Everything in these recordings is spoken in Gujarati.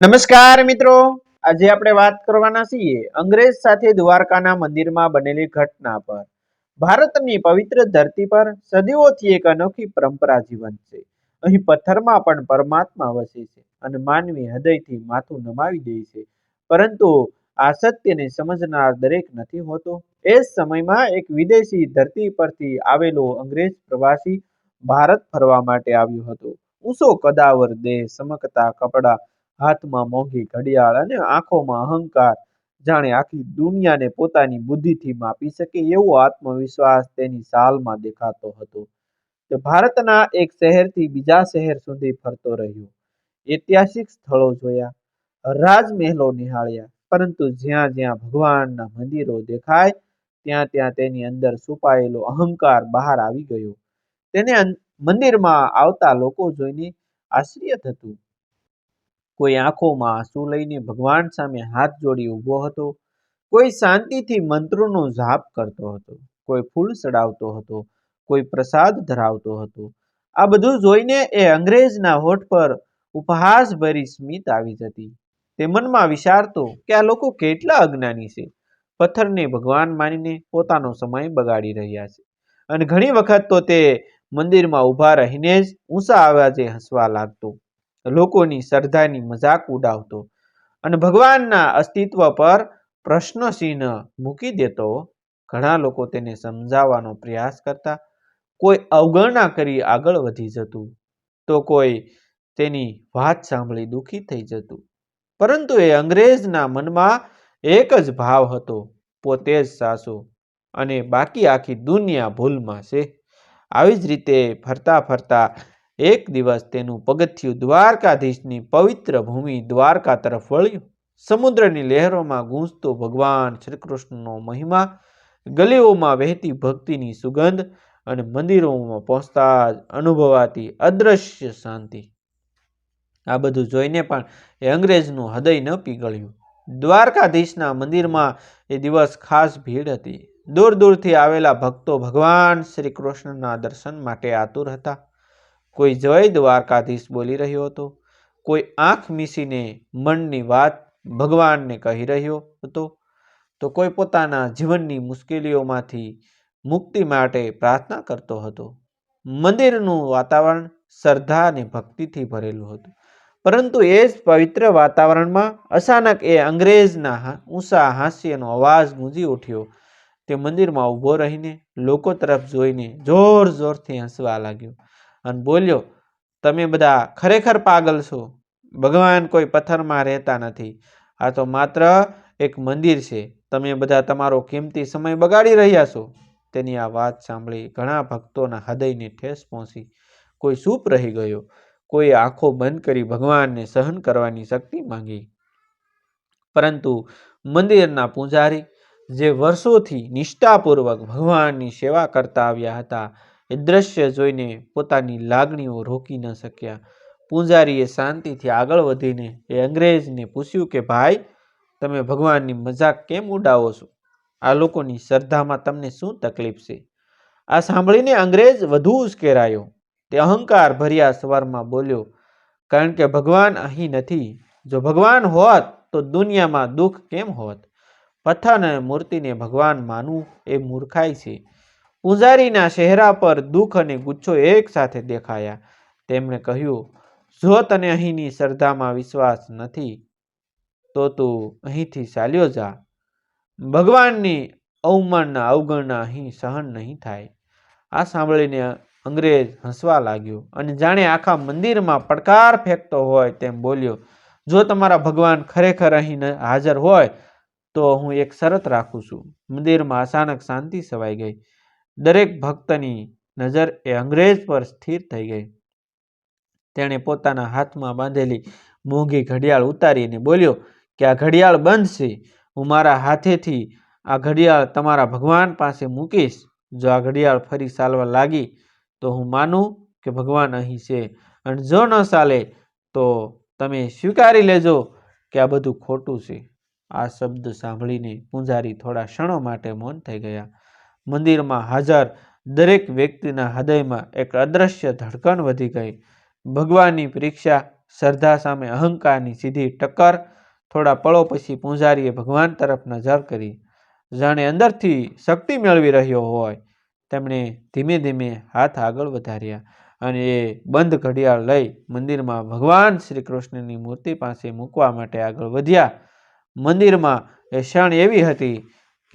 નમસ્કાર મિત્રો. આજે આપણે વાત કરવાના છીએ અંગ્રેજ સાથે દ્વારકાના મંદિરમાં બનેલી ઘટના પર. ભારતની પવિત્ર ધરતી પર સદીઓથી એક અનોખી પરંપરા જીવંત છે. અહીં પથ્થરમાં પણ પરમાત્મા વસે છે અને માનવી હૃદયથી માથું નમાવી દે છે. પરંતુ આ સત્યને સમજનાર દરેક નથી હોતો. એ સમયમાં એક વિદેશી ધરતી પરથી આવેલો અંગ્રેજ પ્રવાસી ભારત ફરવા માટે આવ્યો હતો. ઊંચો કદાવર દેહ, ચમકતા કપડા હાથમાં મોંઘી ઘડિયાળ અને આંખોમાં અહંકાર. જાણે આખી દુનિયાને પોતાની બુદ્ધિથી માપી શકે એવો આત્મવિશ્વાસ તેની ચાલમાં દેખાતો હતો. તે ભારતના એક શહેરથી બીજા શહેર સુધી ફરતો રહ્યો. ઐતિહાસિક સ્થળો જોયા. રાજમહેલો નિહાળ્યા. પરંતુ જ્યાં જ્યાં ભગવાનના મંદિરો દેખાય, ત્યાં ત્યાં તેની અંદર છુપાયેલો અહંકાર બહાર આવી ગયો. તેને મંદિરમાં આવતા લોકો જોઈને આશ્ચર્ય થતું. કોઈ આંખોમાં આંસુ લઈને ભગવાન સામે હાથ જોડી ઊભો હતો, કોઈ શાંતિથી મંત્રોનો જાપ કરતો હતો, કોઈ ફૂલ ચડાવતો હતો, કોઈ પ્રસાદ ધરાવતો હતો. આ બધું જોઈને એ અંગ્રેજના હોઠ પર ઉપહાસભરી સ્મિત આવી જતી. તે મનમાં વિચારતો કે આ લોકો કેટલા અજ્ઞાની છે. પથ્થરને ભગવાન માનીને પોતાનો સમય બગાડી રહ્યા છે. અને ઘણી વખત તો તે મંદિરમાં ઊભા રહીને જ ઊંચા અવાજે હસવા લાગતો. લોકોની શ્રદ્ધાની મજાક ઉડાવતો અને ભગવાનના અસ્તિત્વ પર પ્રશ્નચિહ્ન મૂકી દેતો, ઘણા લોકો તેને સમજાવવાનો પ્રયાસ કરતા, કોઈ અવગણના કરી આગળ વધી જતું, તો કોઈ તેની વાત સાંભળી દુઃખી થઈ જતું. પરંતુ એ અંગ્રેજના મનમાં એક જ ભાવ હતો, પોતે જ સાસુ અને બાકી આખી દુનિયા ભૂલમાં છે. આવી જ રીતે ફરતા ફરતા એક દિવસ તેનું પગથિયું દ્વારકાધીશની પવિત્ર ભૂમિ દ્વારકા તરફ વળ્યું. સમુદ્રની લહેરોમાં ગૂંજતો ભગવાન શ્રીકૃષ્ણનો મહિમા, ગલીઓમાં વહેતી ભક્તિની સુગંધ અને મંદિરોમાં પહોંચતા જ અનુભવાતી અદ્રશ્ય શાંતિ. આ બધું જોઈને પણ એ અંગ્રેજનું હૃદય ન પીગળ્યું દ્વારકાધીશના મંદિરમાં એ દિવસ ખાસ ભીડ હતી. દૂર દૂરથી આવેલા ભક્તો ભગવાન શ્રી કૃષ્ણના દર્શન માટે આતુર હતા. કોઈ જય દ્વારકાધીશ બોલી રહ્યો હતો. કોઈ આંખ મીસીને મનની વાત ભગવાનને કહી રહ્યો હતો. તો કોઈ પોતાના જીવનની મુશ્કેલીઓમાંથી મુક્તિ માટે પ્રાર્થના કરતો હતો. મંદિરનું વાતાવરણ શ્રદ્ધા અને ભક્તિથી ભરેલું હતું. પરંતુ એ જ પવિત્ર વાતાવરણમાં અચાનક એ અંગ્રેજના ઊંચા હાસ્યનો અવાજ ગુંજી ઉઠ્યો. તે મંદિરમાં ઊભો રહીને લોકો તરફ જોઈને જોર જોરથી હસવા લાગ્યો. અને બોલ્યો, તમે બધા ખરેખર પાગલ છો. ભગવાન કોઈ પથ્થરમાં રહેતા નથી. આ તો માત્ર એક મંદિર છે. તમે બધા તમારો કિંમતી સમય બગાડી રહ્યા છો. તેની આ વાત સાંભળી ઘણા ભક્તોના હૃદયને ઠેસ પહોંચી. કોઈ સૂપ રહી ગયો. કોઈ આંખો બંધ કરી ભગવાનને સહન કરવાની શક્તિ માંગી. પરંતુ મંદિરના પૂજારી, જે વર્ષોથી નિષ્ઠાપૂર્વક ભગવાનની સેવા કરતા આવ્યા હતા એ દ્રશ્ય જોઈને પોતાની લાગણીઓ રોકી ન શક્યા. પૂજારીએ શાંતિથી આગળ વધીને એ અંગ્રેજને પૂછ્યું કે, ભાઈ, તમે ભગવાનની મજાક કેમ ઉડાવો છો? આ લોકોની શ્રદ્ધામાં તમને શું તકલીફ છે? આ સાંભળીને અંગ્રેજ વધુ ઉશ્કેરાયો. તે અહંકાર ભર્યા સ્વરમાં બોલ્યો, કારણ કે ભગવાન અહીં નથી. જો ભગવાન હોત તો દુનિયામાં દુઃખ કેમ હોત? પથ્થર અને મૂર્તિને ભગવાન માનવું એ મૂર્ખાઈ છે. પૂજારીના ચહેરા પર દુઃખ અને ગુચ્છો એક સાથે દેખાયા. તેમણે કહ્યું, જો તને અહીંની શ્રદ્ધામાં વિશ્વાસ નથી, તો તું અહીંથી ચાલ્યો જા. ભગવાનની અવમાનના અવગણના અહીં સહન નહીં થાય. આ સાંભળીને અંગ્રેજ હસવા લાગ્યો અને જાણે આખા મંદિરમાં પડકાર ફેંકતો હોય તેમ બોલ્યો, જો તમારા ભગવાન ખરેખર અહીં હાજર હોય, તો હું એક શરત રાખું છું. મંદિરમાં અચાનક શાંતિ છવાઈ ગઈ. દરેક ભક્તની નજર એ અંગ્રેજ પર સ્થિર થઈ ગઈ. તેણે પોતાના હાથમાં બાંધેલી મોંઘી ઘડિયાળ ઉતારીને બોલ્યો, કે આ ઘડિયાળ બંધ છે. હું મારા હાથેથી આ ઘડિયાળ તમારા ભગવાન પાસે મૂકીશ. જો આ ઘડિયાળ ફરી ચાલવા લાગી, તો હું માનું કે ભગવાન અહીં છે. અને જો ન ચાલે, તો તમે સ્વીકારી લેજો કે આ બધું ખોટું છે. આ શબ્દ સાંભળીને પૂજારી થોડા ક્ષણો માટે મૌન થઈ ગયા. મંદિરમાં હાજર દરેક વ્યક્તિના હૃદયમાં એક અદ્રશ્ય ધડકણ વધી ગઈ. ભગવાનની પરીક્ષા, શ્રદ્ધા સામે અહંકારની સીધી ટક્કર, થોડા પળો પછી પૂંજારીએ ભગવાન તરફ નજર કરી. જાણે અંદરથી શક્તિ મેળવી રહ્યો હોય. તેમણે ધીમે ધીમે હાથ આગળ વધાર્યા અને એ બંધ ઘડિયાળ લઈ મંદિરમાં ભગવાન શ્રી કૃષ્ણની મૂર્તિ પાસે મૂકવા માટે આગળ વધ્યા. મંદિરમાં એ ક્ષણ એવી હતી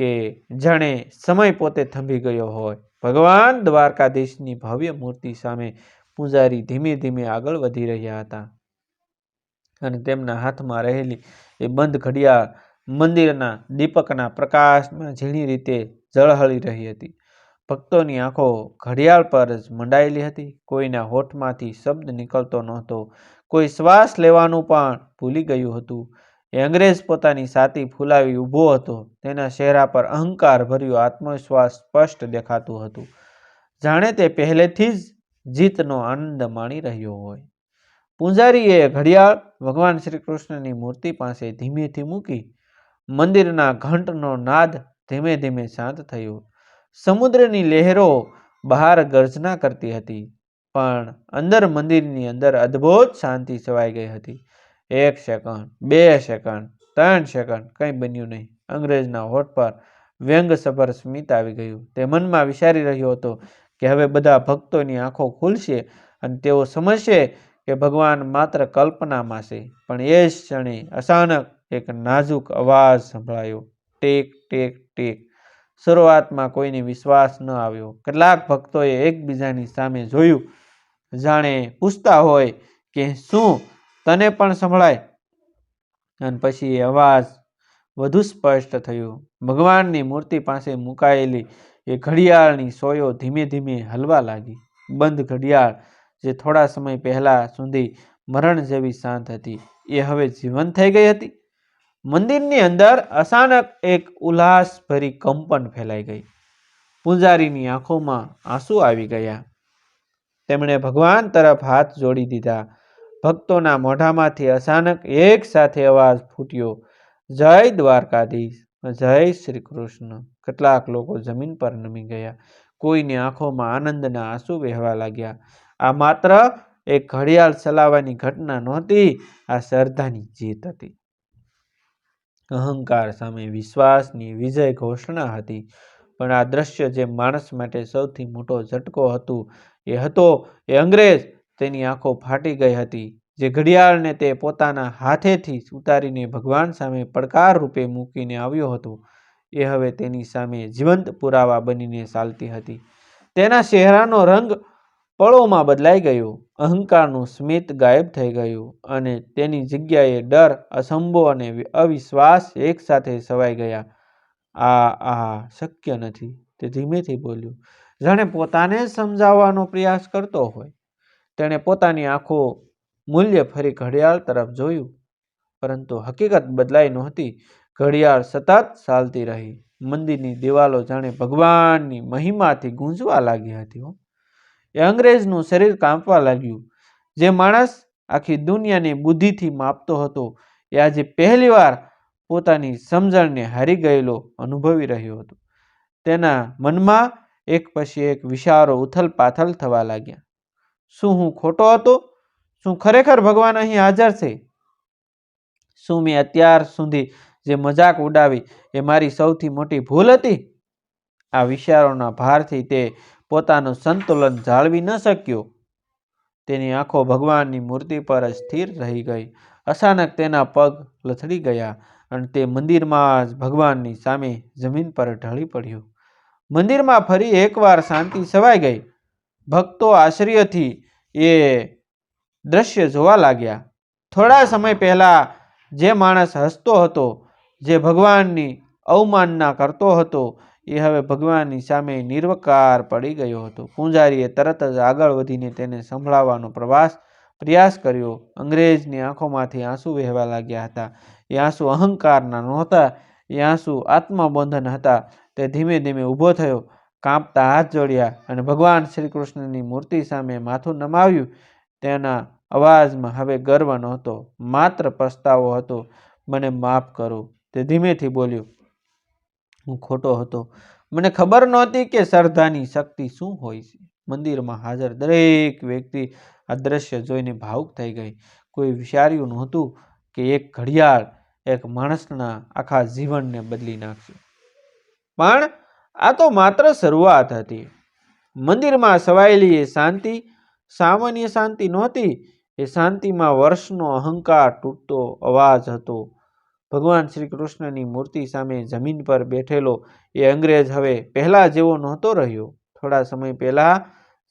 કે જાણે સમય પોતે થંભી ગયો હોય. ભગવાન દ્વારકાધીશની ભવ્ય મૂર્તિ સામે પૂજારી ધીમે ધીમે આગળ વધી રહ્યા હતા. અને તેમના હાથમાં રહેલી એ બંધ ઘડિયાળ મંદિરના દીપકના પ્રકાશમાં ઝીણી રીતે ઝળહળી રહી હતી. ભક્તોની આંખો ઘડિયાળ પર જ મંડાયેલી હતી. કોઈના હોઠમાંથી શબ્દ નીકળતો નહોતો. કોઈ શ્વાસ લેવાનું પણ ભૂલી ગયું હતું. એ અંગ્રેજ પોતાની સાતી ફૂલાવી ઊભો હતો. તેના ચહેરા પર અહંકાર ભર્યો આત્મવિશ્વાસ સ્પષ્ટ દેખાતું હતું. જાણે તે પહેલેથી જ જીતનો આનંદ માણી રહ્યો હોય. પૂંજારીએ ઘડિયાળ ભગવાન શ્રી કૃષ્ણની મૂર્તિ પાસે ધીમેથી મૂકી. મંદિરના ઘંટનો નાદ ધીમે ધીમે શાંત થયો. સમુદ્રની લહેરો બહાર ગર્જના કરતી હતી. પણ અંદર મંદિરની અંદર અદ્ભુત શાંતિ છવાઈ ગઈ હતી. એક સેકન્ડ બે સેકન્ડ ત્રણ સેકન્ડ કંઈ બન્યું નહીં. અંગ્રેજના હોઠ પર વ્યંગસભર સ્મિત આવી ગયું. તે મનમાં વિચારી રહ્યો હતો કે હવે બધા ભક્તોની આંખો ખુલશે અને તેઓ સમજશે કે ભગવાન માત્ર કલ્પનામાં છે, પણ એ જ ક્ષણે અચાનક એક નાજુક અવાજ સંભળાયો. ટેક ટેક ટેક. શરૂઆતમાં કોઈને વિશ્વાસ ન આવ્યો. કેટલાક ભક્તોએ એકબીજાની સામે જોયું. જાણે પૂછતા હોય કે શું તને પણ સંભળાય. અને પછી અવાજ વધુ સ્પષ્ટ થયો. ભગવાનની મૂર્તિ પાસે મુકાયેલી એ ઘડિયાળની સોયો ધીમે ધીમે હલવા લાગી. બંધ ઘડિયાળ જે થોડા સમય પહેલા સુધી મરણ જેવી શાંત હતી, એ હવે જીવંત થઈ ગઈ હતી. મંદિરની અંદર અચાનક એક ઉલ્લાસભરી કંપન ફેલાઈ ગઈ. પૂજારીની આંખોમાં આંસુ આવી ગયા. તેમણે ભગવાન તરફ હાથ જોડી દીધા. ભક્તોના મોઢામાંથી અચાનક એક સાથે અવાજ ફૂટ્યો, જય દ્વારકાધીશ, જય શ્રી કૃષ્ણ કેટલાક લોકો જમીન પર નમી ગયા. કોઈની આંખોમાં આનંદના આંસુ વહેવા લાગ્યા. આ માત્ર એક ઘડિયાળ ચલાવવાની ઘટના નહોતી, આ શ્રદ્ધાની જીત હતી. અહંકાર સામે વિશ્વાસની વિજય ઘોષણા હતી. પણ આ દ્રશ્ય જે માણસ માટે સૌથી મોટો ઝટકો હતું, એ હતો એ અંગ્રેજ તેની આંખો ફાટી ગઈ હતી, જે ઘડિયાળને તે પોતાના હાથેથી ઉતારીને ભગવાન સામે પડકાર રૂપે મૂકીને આવ્યો હતો. એ હવે તેની સામે જીવંત પુરાવા બનીને ચાલતી હતી. તેના ચહેરાનો રંગ પળોમાં બદલાઈ ગયો, અહંકારનું સ્મિત ગાયબ થઈ ગયું અને તેની જગ્યાએ ડર, અસંભો અને અવિશ્વાસ એકસાથે સવાઈ ગયા. આ આ શક્ય નથી. તે ધીમેથી બોલ્યું, જાણે પોતાને સમજાવવાનો પ્રયાસ કરતો હોય. તેણે પોતાની આંખો મૂલ્ય ફરી ઘડિયાળ તરફ જોયું, પરંતુ હકીકત બદલાઈ નહોતી. ઘડિયાળ સતત ચાલતી રહી. મંદિરની દિવાલો જાણે ભગવાનની મહિમાથી ગૂંજવા લાગી હતી એ અંગ્રેજનું શરીર કાંપવા લાગ્યું. જે માણસ આખી દુનિયાને બુદ્ધિથી માપતો હતો, એ આજે પહેલીવાર પોતાની સમજણને હારી ગયેલો અનુભવી રહ્યો હતો. તેના મનમાં એક પછી એક વિચારો ઉથલ પાથલ થવા લાગ્યા. શું હું ખોટો હતો? શું ખરેખર ભગવાન અહીં હાજર છે? શું મેં અત્યાર સુધી જે મજાક ઉડાવી એ મારી સૌથી મોટી ભૂલ હતી? આ વિચારોના ભારથી તે પોતાનું સંતુલન જાળવી ન શક્યો. તેની આંખો ભગવાનની મૂર્તિ પર જ સ્થિર રહી ગઈ. અચાનક તેના પગ લથડી ગયા અને તે મંદિરમાં જ ભગવાનની સામે જમીન પર ઢળી પડ્યું. મંદિરમાં ફરી એકવાર શાંતિ સવાઈ ગઈ. ભક્તો આશ્ચર્યથી એ દ્રશ્ય જોવા લાગ્યા. થોડા સમય પહેલાં જે માણસ હસતો હતો, જે ભગવાનની અવમાનના કરતો હતો, એ હવે ભગવાનની સામે નિર્વકાર પડી ગયો હતો. પૂંજારીએ તરત જ આગળ વધીને તેને સંભળાવવાનો પ્રવાસ, પ્રયાસ કર્યો. અંગ્રેજની આંખોમાંથી આંસુ વહેવા લાગ્યા હતા. એ આંસુ અહંકારના નહોતા, એ આંસુ આત્મબંધન હતા. તે ધીમે ધીમે ઊભો થયો. કાંપતા હાથ જોડ્યા અને ભગવાન શ્રી કૃષ્ણની મૂર્તિ સામે માથું નમાવ્યું. તેના અવાજમાં હવે ગર્વ નહોતો, માત્ર પસ્તાવો હતો. મને માફ કરો, તે ધીમેથી બોલ્યો. હું ખોટો હતો. મને ખબર નહોતી કે શ્રદ્ધાની શક્તિ શું હોય છે. મંદિરમાં હાજર દરેક વ્યક્તિ આ દ્રશ્ય જોઈને ભાવુક થઈ ગઈ. કોઈ વિચાર્યું નહોતું કે એક ઘડિયાળ એક માણસના આખા જીવનને બદલી નાખશે. પણ આ તો માત્ર શરૂઆત હતી. મંદિરમાં સવાયેલી એ શાંતિ, સામાન્ય શાંતિ નહોતી, એ શાંતિમાં વર્ષનો અહંકાર તૂટતો અવાજ હતો. ભગવાન શ્રી કૃષ્ણની મૂર્તિ સામે જમીન પર બેઠેલો એ અંગ્રેજ હવે પહેલાં જેવો નહોતો રહ્યો. થોડા સમય પહેલાં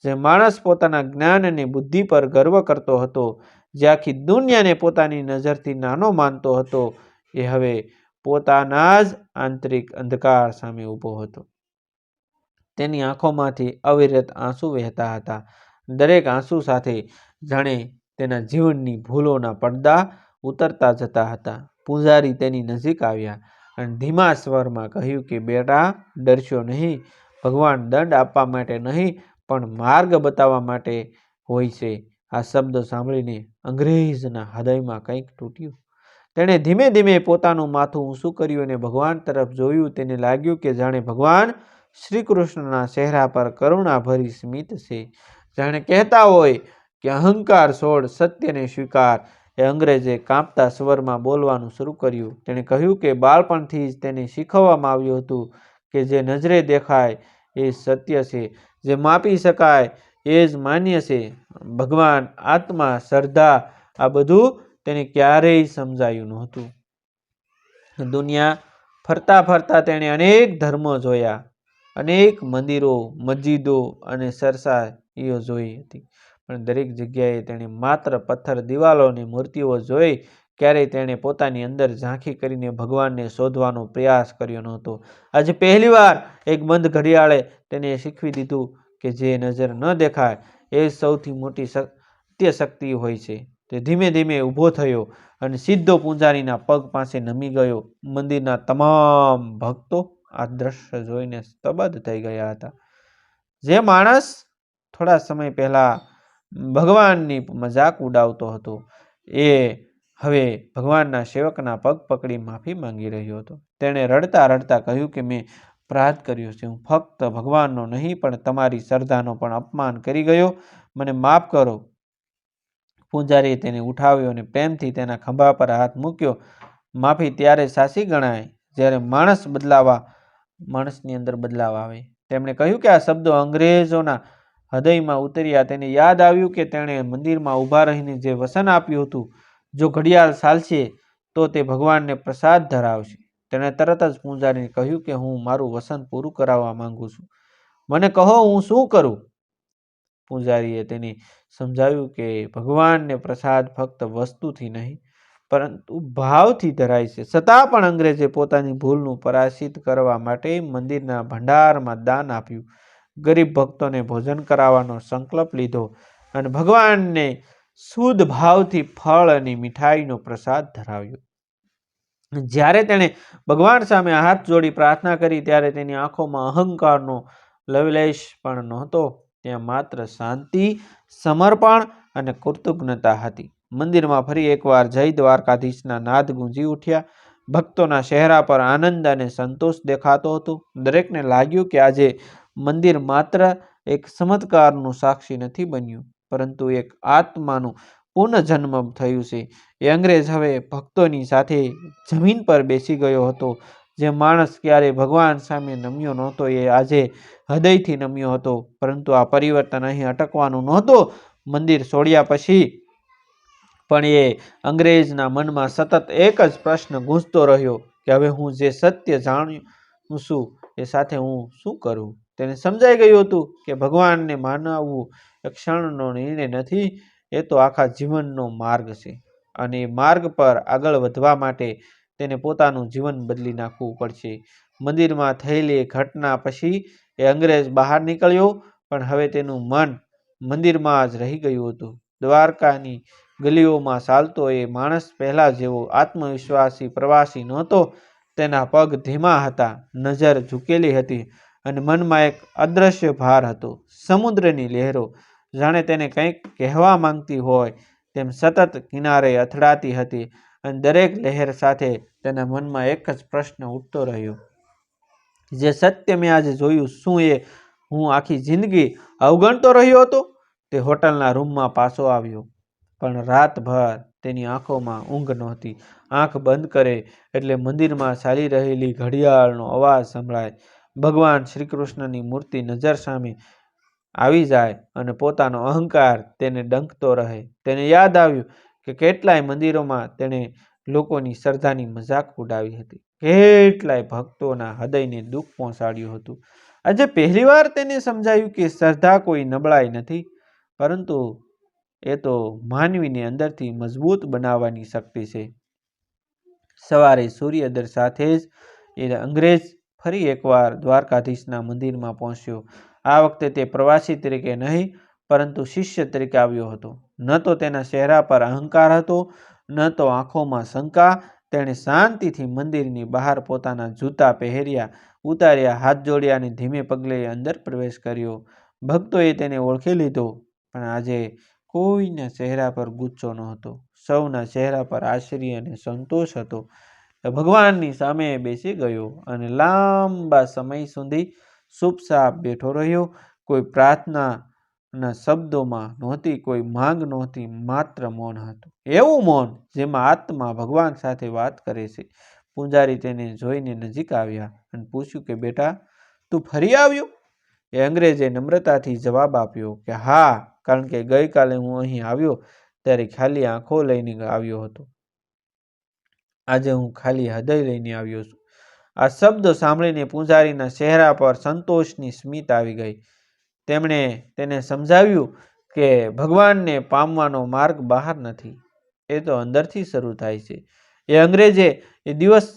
જે માણસ પોતાના જ્ઞાન અને બુદ્ધિ પર ગર્વ કરતો હતો, જે આખી દુનિયાને પોતાની નજરથી નાનો માનતો હતો, એ હવે પોતાના જ આંતરિક અંધકાર સામે ઊભો હતો. તેની આંખોમાંથી અવિરત આંસુ વહેતા હતા. દરેક આંસુ સાથે જાણે તેના જીવનની ભૂલોના પડદા ઉતરતા જતા હતા. પૂજારી તેની નજીક આવ્યા અને ધીમા સ્વરમાં કહ્યું કે, બેટા, ડરશો નહીં. ભગવાન દંડ આપવા માટે નહીં, પણ માર્ગ બતાવવા માટે હોય છે. આ શબ્દ સાંભળીને અંગ્રેજના હૃદયમાં કંઈક તૂટ્યું. તેણે ધીમે ધીમે પોતાનું માથું ઊંચું કર્યું અને ભગવાન તરફ જોયું. તેને લાગ્યું કે જાણે ભગવાન શ્રી કૃષ્ણના ચહેરા પર કરુણાભરી સ્મિત છે. જાણે કહેતા હોય કે અહંકાર છોડ સત્યને સ્વીકાર. એ અંગ્રેજે કાંપતા સ્વરમાં બોલવાનું શરૂ કર્યું. તેણે કહ્યું કે બાળપણથી જ તેને શીખવવામાં આવ્યું હતું કે જે નજરે દેખાય એ સત્ય છે. જે માપી શકાય એ જ માન્ય છે. ભગવાન, આત્મા, શ્રદ્ધા આ બધું તેને ક્યારેય સમજાયું નહોતું. દુનિયા ફરતા ફરતા તેણે અનેક ધર્મો જોયા, અનેક મંદિરો, મસ્જિદો અને સરસાઈઓ જોઈ હતી. પણ દરેક જગ્યાએ તેણે માત્ર પથ્થર, દિવાલો અને મૂર્તિઓ જોઈ ક્યારેય તેણે પોતાની અંદર ઝાંખી કરીને ભગવાનને શોધવાનો પ્રયાસ કર્યો નહોતો. આજે પહેલીવાર એક બંધ ઘડિયાળે તેને શીખવી દીધું કે જે નજર ન દેખાય એ સૌથી મોટી સત્ય શક્તિ હોય છે. તે ધીમે ધીમે ઊભો થયો અને સીધો પૂજારીના પગ પાસે નમી ગયો. મંદિરના તમામ ભક્તો આ દ્રશ્ય જોઈને સ્તબદ્ધ થઈ ગયા હતા. જે માણસ થોડા સમય પહેલા ભગવાનની મજાક ઉડાવતો હતો, એ હવે ભગવાનના સેવકના પગ પકડી માફી માંગી રહ્યો હતો. તેણે રડતા રડતા કહ્યું કે, મેં અપરાધ કર્યો છે, હું ફક્ત ભગવાનનો નહીં, પણ તમારી શ્રદ્ધાનો પણ અપમાન કરી ગયો. મને માફ કરો પૂજારીએ તેને ઉઠાવ્યો અને પ્રેમથી તેના ખંભા પર હાથ મૂક્યો. માફી, ત્યારે સાચી ગણાય? જ્યારે માણસ બદલાવા, માણસની અંદર બદલાવ આવે. તેમણે કહ્યું કે આ શબ્દો અંગ્રેજોના હૃદયમાં ઉતર્યા. તેને યાદ આવ્યું કે તેણે મંદિરમાં ઊભા રહીને જે વસન આપ્યું હતું, જો ઘડિયાળ ચાલશે, તો તે ભગવાનને પ્રસાદ ધરાવશે. તેણે તરત જ પૂજારીને કહ્યું કે હું મારું વસન પૂરું કરાવવા માંગુ છું. મને કહો, હું શું કરું? પૂજારીએ તેને સમજાવ્યું કે ભગવાનને પ્રસાદ ફક્ત વસ્તુથી નહીં, પરંતુ ભાવથી ધરાય છે. છતાં પણ અંગ્રેજે પોતાની ભૂલનું પરાશિત કરવા માટે મંદિરના ભંડારમાં દાન આપ્યું. ગરીબ ભક્તોને ભોજન કરાવવાનો સંકલ્પ લીધો અને ભગવાનને શુદ્ધ ભાવથી ફળ અને મીઠાઈનો પ્રસાદ ધરાવ્યો. જ્યારે તેણે ભગવાન સામે હાથ જોડી પ્રાર્થના કરી, ત્યારે તેની આંખોમાં અહંકારનો લવલેશ પણ નહોતો. ત્યાં માત્ર શાંતિ, સમર્પણ અને કૃતજ્ઞતા હતી. મંદિરમાં ફરી એકવાર જય દ્વારકાધીશના નાદ ગુંજી ઉઠ્યા. ભક્તોના ચહેરા પર આનંદ અને સંતોષ દેખાતો હતો. દરેકને લાગ્યું કે આજે મંદિર માત્ર એક ચમત્કારનું સાક્ષી નથી બન્યું, પરંતુ એક આત્માનું પુનઃજન્મ થયું છે. એ અંગ્રેજ હવે ભક્તોની સાથે જમીન પર બેસી ગયો હતો. જે માણસ ક્યારે ભગવાન સામે નમ્યો નહોતો, એ આજે હૃદયથી નમ્યો હતો. પરંતુ આ પરિવર્તન અહીં અટકવાનું નહોતું. મંદિર છોડ્યા પછી પણ એ અંગ્રેજના મનમાં સતત એક જ પ્રશ્ન ગૂંજતો રહ્યો કે હવે હું જે સત્ય જાણ્યું છું, એ સાથે હું શું કરું? તેને સમજાઈ ગયું હતું કે ભગવાનને માનવું એ ક્ષણનો નિર્ણય નથી, એ તો આખા જીવનનો માર્ગ છે. અને એ માર્ગ પર આગળ વધવા માટે તેને પોતાનું જીવન બદલી નાખવું પડશે. મંદિરમાં થયેલી ઘટના પછી એ અંગ્રેજ બહાર નીકળ્યો, પણ હવે તેનું મન મંદિરમાં જ રહી ગયું હતું. દ્વારકાની ગલીઓમાં ચાલતો એ માણસ પહેલા જેવો આત્મવિશ્વાસી પ્રવાસી નહોતો, તેના પગ ધીમા હતા, નજર ઝૂકેલી હતી અને મનમાં એક અદ્રશ્ય ભાર હતો. સમુદ્રની લહેરો, જાણે તેને કંઈક કહેવા માંગતી હોય, તેમ સતત કિનારે અથડાતી હતી અને દરેક લહેર સાથે તેના મનમાં એક જ પ્રશ્ન ઉઠતો રહ્યો. જે સત્ય મેં આજે જોયું, શું એ હું આખી જિંદગી અવગણતો રહ્યો હતો? તે હોટલના રૂમમાં પાછો આવ્યો. પણ રાતભર તેની આંખોમાં ઊંઘ નહોતી. આંખ બંધ કરે એટલે મંદિરમાં ચાલી રહેલી ઘડિયાળનો અવાજ સંભળાય. ભગવાન શ્રી કૃષ્ણની મૂર્તિ નજર સામે આવી જાય અને પોતાનો અહંકાર તેને ડંખતો રહે. તેને યાદ આવ્યું કે કેટલાય મંદિરોમાં તેણે લોકોની શ્રદ્ધાની મજાક ઉડાવી હતી. કેટલાય ભક્તોના હૃદયને દુઃખ પહોંચાડ્યું હતું. આજે પહેલીવાર તેને સમજાયું કે શ્રદ્ધા કોઈ નબળાઈ નથી, પરંતુ એ તો માનવીને અંદરથી મજબૂત બનાવવાની શક્તિ છે. સવારે સૂર્યોદય સાથે જ એ અંગ્રેજ ફરી એકવાર દ્વારકાધીશના મંદિરમાં પહોંચ્યો. આ વખતે તે પ્રવાસી તરીકે નહીં પરંતુ શિષ્ય તરીકે આવ્યો હતો. ન તો તેના ચહેરા પર અહંકાર હતો, ન તો આંખોમાં શંકા. તેણે શાંતિથી મંદિરની બહાર પોતાના જૂતા પહેર્યા, ઉતાર્યા, હાથ જોડ્યા અને ધીમે પગલે અંદર પ્રવેશ કર્યો. ભક્તોએ તેને ઓળખી લીધો, પણ આજે કોઈના ચહેરા પર ગુસ્સો નહોતો. સૌના ચહેરા પર આશ્ચર્ય અને સંતોષ હતો. ભગવાનની સામે બેસી ગયો અને લાંબા સમય સુધી ચૂપચાપ બેઠો રહ્યો. કોઈ પ્રાર્થનાના શબ્દોમાં નહોતી, કોઈ માંગ નહોતી, માત્ર મૌન હતું. એવું મૌન જેમાં આત્મા ભગવાન સાથે વાત કરે છે. પૂજારી તેને જોઈને નજીક આવ્યા અને પૂછ્યું કે, બેટા, તું ફરી આવ્યો? એ અંગ્રેજે નમ્રતાથી જવાબ આપ્યો કે, હા, કારણ કે ગઈકાલે હું અહીં આવ્યો ત્યારે ખાલી આંખો લઈને આવ્યો હતો. આજે હું ખાલી હૃદય લઈને આવ્યો છું. આ શબ્દો સાંભળીને પૂજારીના ચહેરા પર સંતોષની સ્મિત આવી ગઈ. તેમણે તેને સમજાવ્યું કે ભગવાનને પામવાનો માર્ગ બહાર નથી. એ તો અંદરથી શરૂ થાય છે. એ અંગ્રેજે એ દિવસ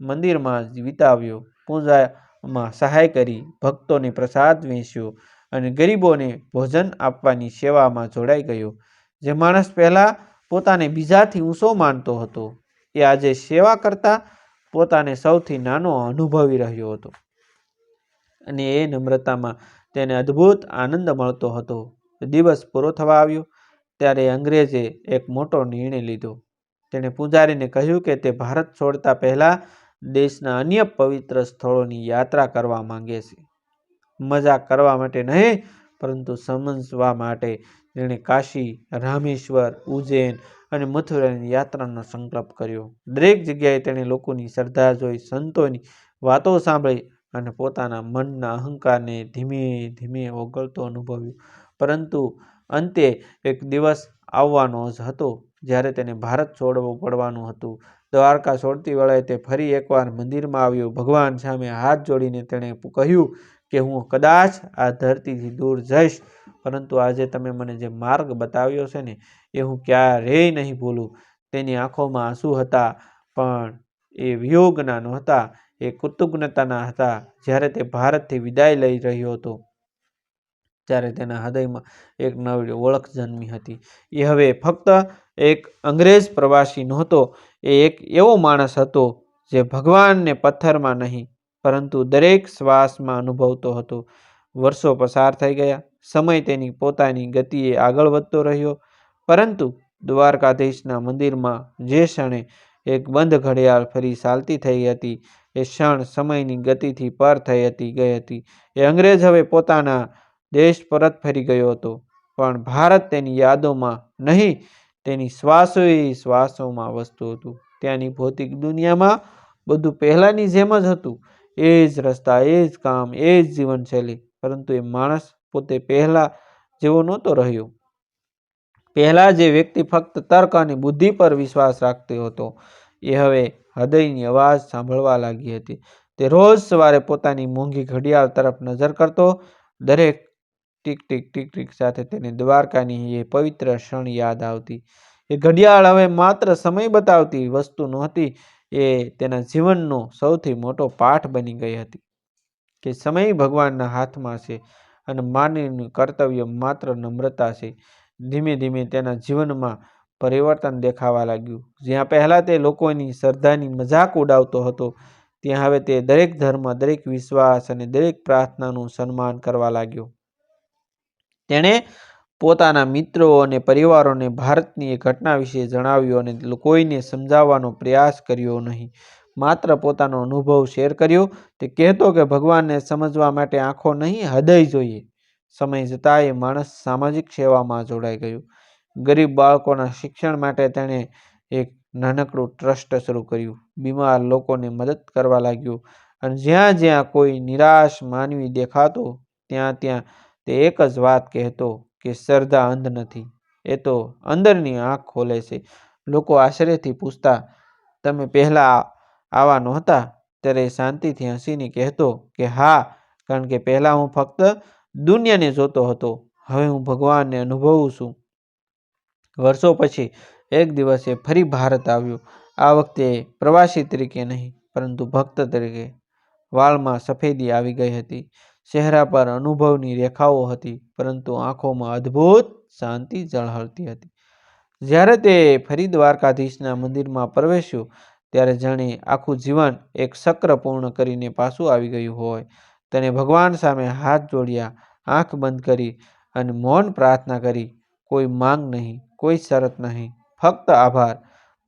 મંદિરમાં વિતાવ્યો. પૂજામાં સહાય કરી, ભક્તોને પ્રસાદ વેચ્યો અને ગરીબોને ભોજન આપવાની સેવામાં જોડાઈ ગયો. જે માણસ પહેલાં પોતાને બીજાથી ઊંચો માનતો હતો, એ આજે સેવા કરતા પોતાને સૌથી નાનો અનુભવી રહ્યો હતો. અને એ નમ્રતામાં તેને અદ્ભુત આનંદ મળતો હતો. દિવસ પૂરો થવા આવ્યો, ત્યારે અંગ્રેજે એક મોટો નિર્ણય લીધો. તેણે પૂજારીને કહ્યું કે તે ભારત છોડતા પહેલાં દેશના અન્ય પવિત્ર સ્થળોની યાત્રા કરવા માંગે છે. મજા કરવા માટે નહીં, પરંતુ સમજવા માટે તેણે કાશી, રામેશ્વર, ઉજ્જૈન અને મથુરાની યાત્રાનો સંકલ્પ કર્યો. દરેક જગ્યાએ તેણે લોકોની શ્રદ્ધા જોઈ, સંતોની વાતો સાંભળી અને પોતાના મનના અહંકારને ધીમે ધીમે ઓગળતો અનુભવ્યો. પરંતુ અંતે એક દિવસ આવવાનો જ હતો જ્યારે તેને ભારત છોડવું પડવાનું હતું. દ્વારકા છોડતી વેળાએ તે ફરી એકવાર મંદિરમાં આવ્યો. ભગવાન સામે હાથ જોડીને તેણે કહ્યું કે, હું કદાચ આ ધરતીથી દૂર જઈશ, પરંતુ આજે તમે મને જે માર્ગ બતાવ્યો છે ને, એ હું ક્યારેય નહીં ભૂલું. તેની આંખોમાં આંસુ હતા, પણ એ વિયોગના નહોતા. એ કૃતજ્ઞતાના હતા જ્યારે તે ભારતથી વિદાય લઈ રહ્યો હતો. ત્યારે તેના હૃદયમાં એક નવી ઓળખ જન્મી હતી. એ હવે ફક્ત એક અંગ્રેજ પ્રવાસી નહોતો, એ એક એવો માણસ હતો જે ભગવાનને પથ્થરમાં નહીં, પરંતુ દરેક શ્વાસમાં અનુભવતો હતો. વર્ષો પસાર થઈ ગયા, સમય તેની પોતાની ગતિએ આગળ વધતો રહ્યો, પરંતુ દ્વારકાધીશના મંદિરમાં જે ક્ષણે એક બંધ ઘડિયાળ ફરી ચાલતી થઈ હતી એ ક્ષણ સમયની ગતિથી પર થઈ હતી, ગઈ હતી. એ અંગ્રેજ હવે પોતાના દેશ પરત ફરી ગયો હતો. પણ ભારત તેની યાદોમાં નહીં, તેની શ્વાસોએ શ્વાસોમાં વસતું હતું. ત્યાંની ભૌતિક દુનિયામાં બધું પહેલાંની જેમ જ હતું. એ જ રસ્તા, એ જ કામ, એ જ જીવનશૈલી. પરંતુ એ માણસ પોતે પહેલાં જેવો નહોતો રહ્યો. પહેલાં જે વ્યક્તિ ફક્ત તર્ક અને બુદ્ધિ પર વિશ્વાસ રાખતો હતો, એ હવે હૃદયની અવાજ સાંભળવા લાગી હતી. તે રોજ સવારે પોતાની મોંઘી ઘડિયાળ તરફ નજર કરતો, દરેક ટીક ટીક ટીક ટીક સાથે તેને દ્વારકાની એ પવિત્ર ક્ષણ યાદ આવતી. એ ઘડિયાળ હવે માત્ર સમય બતાવતી વસ્તુ નહોતી, એ તેના જીવનનો સૌથી મોટો પાઠ બની ગઈ હતી કે સમય ભગવાનના હાથમાં છે અને માનવીનું કર્તવ્ય માત્ર નમ્રતા છે. ધીમે ધીમે તેના જીવનમાં પરિવર્તન દેખાવા લાગ્યું. જ્યાં પહેલાં તે લોકોની શ્રદ્ધાની મજાક ઉડાવતો હતો, ત્યાં હવે તે દરેક ધર્મ, દરેક વિશ્વાસ અને દરેક પ્રાર્થનાનું સન્માન કરવા લાગ્યો. તેણે પોતાના મિત્રો અને પરિવારોને ભારતની એ ઘટના વિશે જણાવ્યું અને કોઈને સમજાવવાનો પ્રયાસ કર્યો નહીં. માત્ર પોતાનો અનુભવ શેર કર્યો તે કહેતો કે ભગવાનને સમજવા માટે આંખો નહીં, હૃદય જોઈએ. સમય જતાં એ માણસ સામાજિક સેવામાં જોડાઈ ગયો. ગરીબ બાળકોના શિક્ષણ માટે તેણે એક નાનકડું ટ્રસ્ટ શરૂ કર્યું. બીમાર લોકોને મદદ કરવા લાગ્યું અને જ્યાં જ્યાં કોઈ નિરાશ માનવી દેખાતો, ત્યાં ત્યાં તે એક જ વાત કહેતો કે શ્રદ્ધા અંધ નથી. એ તો અંદરની આંખ ખોલે છે. લોકો આશ્ચર્યથી પૂછતા, તમે પહેલાં આવા નહોતા? ત્યારે શાંતિથી હસીને કહેતો કે, હા, કારણ કે પહેલાં હું ફક્ત દુનિયાને જોતો હતો. હવે હું ભગવાનને અનુભવું છું. વર્ષો પછી એક દિવસે ફરી ભારત આવ્યો. આ વખતે પ્રવાસી તરીકે નહીં, પરંતુ ભક્ત તરીકે. વાળમાં સફેદી આવી ગઈ હતી. ચહેરા પર અનુભવની રેખાઓ હતી, પરંતુ આંખોમાં અદ્ભુત શાંતિ ઝળહળતી હતી. જ્યારે તે ફરી દ્વારકાધીશના મંદિરમાં પ્રવેશ્યું, ત્યારે જાણે આખું જીવન એક ચક્ર પૂર્ણ કરીને પાછું આવી ગયું હોય. તેણે ભગવાન સામે હાથ જોડ્યા, આંખ બંધ કરી અને મૌન પ્રાર્થના કરી, કોઈ માંગ નહીં કોઈ શરત નહીં. ફક્ત આભાર.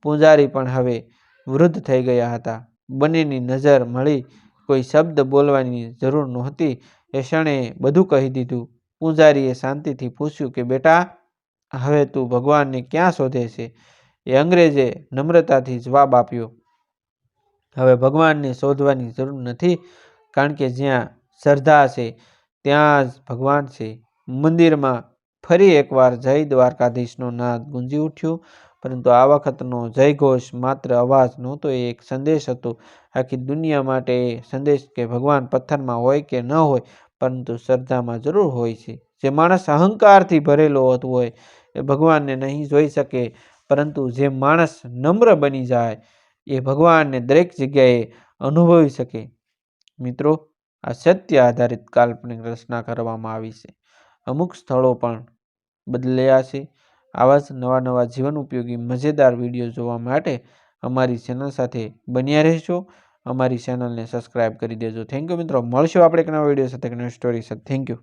પૂજારી પણ હવે વૃદ્ધ થઈ ગયા હતા. બંનેની નજર મળી કોઈ શબ્દ બોલવાની જરૂર નહોતી એ ક્ષણે બધું કહી દીધું. પૂજારીએ શાંતિથી પૂછ્યું કે, બેટા, હવે તું ભગવાનને ક્યાં શોધે છે? એ અંગ્રેજે નમ્રતાથી જવાબ આપ્યો. હવે ભગવાનને શોધવાની જરૂર નથી, કારણ કે જ્યાં શ્રદ્ધા છે, ત્યાં જ ભગવાન છે. મંદિરમાં ફરી એકવાર જય દ્વારકાધીશનો નાદ ગુંજી ઉઠ્યો, પરંતુ આ વખતનો જય ઘોષ માત્ર અવાજ નહોતો, એ એક સંદેશ હતો. આખી દુનિયા માટે એ સંદેશ કે ભગવાન પથ્થરમાં હોય કે ન હોય, પરંતુ શ્રદ્ધામાં જરૂર હોય છે. જે માણસ અહંકારથી ભરેલો હોતો હોય, એ ભગવાનને નહીં જોઈ શકે, પરંતુ જે માણસ નમ્ર બની જાય, એ ભગવાનને દરેક જગ્યાએ અનુભવી શકે. મિત્રો, આ સત્ય આધારિત કાલ્પનિક રચના કરવામાં આવી છે. અમુક સ્થળો પણ બદલ્યા છે. આવા જ નવા નવા જીવન ઉપયોગી, મજેદાર વીડિયો જોવા માટે અમારી ચેનલ સાથે બન્યા રહેશો. અમારી ચેનલને સબસ્ક્રાઈબ કરી દેજો. થેન્ક યુ મિત્રો. મળશો આપણે એક નવા વીડિયો સાથે, એક નવી સ્ટોરી સાથે. Thank you